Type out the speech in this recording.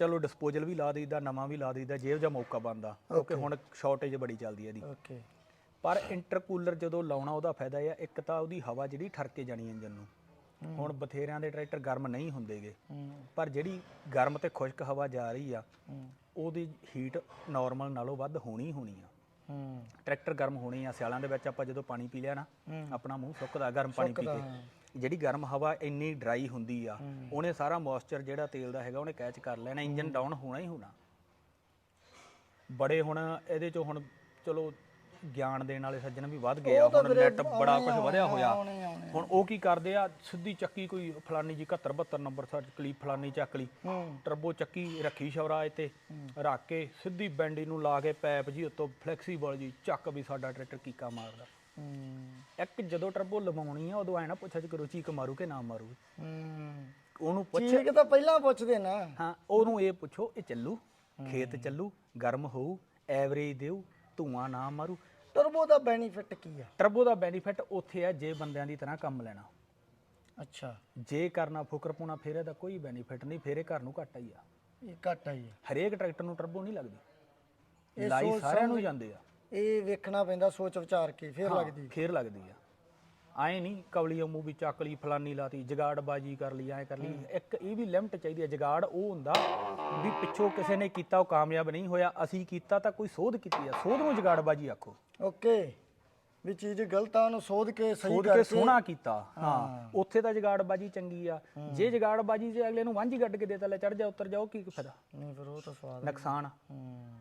ਚਲੋ ਡਿਸਪੋਜ਼ਲ ਵੀ ਲਾ ਦਈਦਾ ਨਵਾਂ ਵੀ ਲਾ ਦਈਦਾ ਜੇਬ ਜਾਂ ਮੌਕਾ ਬੰਦਾ ਕਿਉਂਕਿ ਹੁਣ ਸ਼ਾਰਟੇਜ ਬੜੀ ਚੱਲਦੀ ਹੈ ਇਹਦੀ। ਓਕੇ ਪਰ ਇੰਟਰਕੂਲਰ ਜਦੋਂ ਲਾਉਣਾ ਉਹਦਾ ਫਾਇਦਾ ਇਹ ਆ ਇੱਕ ਤਾਂ ਉਹਦੀ ਹਵਾ ਜਿਹੜੀ ਠਰਕੇ ਜਾਣੀ ਇੰਜਨ ਨੂੰ। ਹੁਣ ਬਥੇਰਿਆਂ ਦੇ ਟਰੈਕਟਰ ਗਰਮ ਨਹੀਂ ਹੁੰਦੇਗੇ। ਪਰ ਜਿਹੜੀ ਗਰਮ ਤੇ ਖੁਸ਼ਕ ਹਵਾ ਜਾ ਰਹੀ ਆ ਉਹਦੀ ਹੀਟ ਨਾਰਮਲ ਨਾਲੋਂ ਵੱਧ ਹੋਣੀ ਹੋਣੀ ਆ। ਟਰੈਕਟਰ ਗਰਮ ਹੋਣੇ ਆ ਸਿਆਲਾਂ ਦੇ ਵਿੱਚ ਆਪਾਂ ਜਦੋਂ ਪਾਣੀ ਪੀ ਲਿਆ ਨਾ। ਆਪਣਾ ਮੂੰਹ ਸੁੱਕਦਾ ਗਰਮ ਪਾਣੀ ਪੀ ਕੇ। ਜਿਹੜੀ ਗਰਮ ਹਵਾ ਇੰਨੀ ਡਰਾਈ ਹੁੰਦੀ ਆ ਉਹਨੇ ਸਾਰਾ ਮੋਇਸਚਰ ਜਿਹੜਾ ਤੇਲ ਦਾ ਹੈਗਾ ਉਹਨੇ ਕੈਚ ਕਰ ਲੈਣਾ ਇੰਜਨ ਡਾਊਨ ਹੋਣਾ ਹੀ ਹੋਣਾ। ਬੜੇ ਹੁਣ ਇਹਦੇ ਚੋਂ ਹੁਣ ਚਲੋ ਗਿਆਨ ਦੇਣ ਵਾਲੇ ਸੱਜਣ ਵੀ ਵੱਧ ਗਏ ਆ ਹੁਣ ਨੈਟ ਬੜਾ ਕੁਝ ਵਧਿਆ ਹੋਇਆ। ਹੁਣ ਉਹ ਕੀ ਕਰਦੇ ਆ ਸਿੱਧੀ ਚੱਕੀ ਕੋਈ ਫਲਾਨੀ ਜੀ 71 72 ਨੰਬਰ ਸੱਚ ਕਲੀ ਫਲਾਨੀ ਚੱਕ ਲਈ। ਟਰਬੋ ਚੱਕੀ ਰੱਖੀ ਸ਼ਵਰਾਜ ਤੇ ਰੱਖ ਕੇ ਸਿੱਧੀ ਬੈਂਡੀ ਨੂੰ ਲਾ ਕੇ ਪੈਪ ਜੀ ਉੱਤੋਂ ਫਲੈਕਸੀਬਲ ਜੀ ਚੱਕ ਵੀ ਸਾਡਾ ਟਰੈਕਟਰ ਕੀਕਾ ਮਾਰਦਾ। ਇੱਕ ਜਦੋਂ ਟਰਬੋ ਲਵਾਉਣੀ ਆ ਉਦੋਂ ਐ ਨਾ ਪੁੱਛਿਆ ਕਰੋ ਚੀਕ ਮਾਰੂ ਕਿ ਨਾ ਮਾਰੂ। ਹੂੰ। ਉਹਨੂੰ ਪੁੱਛ ਠੀਕ ਤਾਂ ਪਹਿਲਾਂ ਪੁੱਛਦੇ ਨਾ। ਹਾਂ ਉਹਨੂੰ ਇਹ ਪੁੱਛੋ ਇਹ ਚੱਲੂ ਖੇਤ ਚੱਲੂ ਗਰਮ ਹੋਊ ਐਵਰੇਜ ਦੇਊ ਧੂਆਂ ਨਾ ਮਾਰੂ। ਟਰਬੋ ਦਾ ਬੈਨੀਫਿਟ ਕੀ ਆ? ਟਰਬੋ ਦਾ ਬੈਨੀਫਿਟ ਉੱਥੇ ਆ ਜੇ ਬੰਦਿਆਂ ਦੀ ਤਰ੍ਹਾਂ ਕੰਮ ਲੈਣਾ। ਅੱਛਾ। ਜੇ ਕਰਨਾ ਫੁਕਰ ਪਾਉਣਾ ਫਿਰ ਇਹਦਾ ਕੋਈ ਬੈਨੀਫਿਟ ਨਹੀਂ ਫਿਰ ਇਹ ਘਰ ਨੂੰ ਘਾਟਾ ਹੀ ਆ। ਇਹ ਘੱਟ ਹੈ ਹਰੇਕ ਟਰੈਕਟਰ ਨੂੰ ਟਰਬੋ ਨਹੀਂ ਲੱਗਦੀ। ਇਹ ਲਾਈ ਸਾਰਿਆਂ ਨੂੰ ਜਾਂਦੇ ਆ। ਇਹ ਵੇਖਣਾ ਪੈਂਦਾ ਸੋਚ ਵਿਚਾਰ ਕੇ ਫਿਰ ਲੱਗਦੀ। ਫੇਰ ਲੱਗਦੀ ਆ। ਐ ਨਹੀਂ ਕਵਲੀ ਮੂੰਹ ਵੀ ਚੱਕ ਲਈ ਫਲਾਨੀ ਲਾਤੀ ਜਗਾੜ ਬਾਜੀ ਕਰ ਲਈ ਐ ਕਰ ਲਈ। ਇੱਕ ਇਹ ਵੀ ਲਿਮਟ ਚਾਹੀਦੀ ਹੈ ਜਗਾੜ ਉਹ ਹੁੰਦਾ ਵੀ ਪਿੱਛੋਂ ਕਿਸੇ ਨੇ ਕੀਤਾ ਉਹ ਕਾਮਯਾਬ ਨਹੀਂ ਹੋਇਆ। ਅਸੀਂ ਕੀਤਾ ਤਾਂ ਕੋਈ ਸੋਧ ਕੀਤੀ ਆ। ਸੋਧ ਨੂੰ ਜਗਾੜ ਬਾਜੀ ਆਖੋ। ਓਕੇ। ਵੀ ਚੀਜ਼ ਗਲਤ ਆ ਉਹਨੂੰ ਸੋਧ ਕੇ ਸਹੀ ਸੋਧ ਕੇ ਸੋਹਣਾ ਕੀਤਾ। ਹਾਂ। ਉੱਥੇ ਤਾਂ ਜਗਾੜ ਬਾਜੀ ਚੰਗੀ ਆ। ਜੇ ਜਗਾੜ ਬਾਜੀ ਜੇ ਅਗਲੇ ਨੂੰ ਵਾਂਝੀ ਗੱਡ ਕੇ ਦੇਤਾ ਲੈ ਚੜ ਜਾ ਉੱਤਰ ਜਾ ਉਹ ਕੀ ਫਾਇਦਾ? ਨਹੀਂ ਫਿਰ ਉਹ ਤਾਂ ਸਵਾਦ ਨੁਕਸਾਨ ਆ। ਹੂੰ।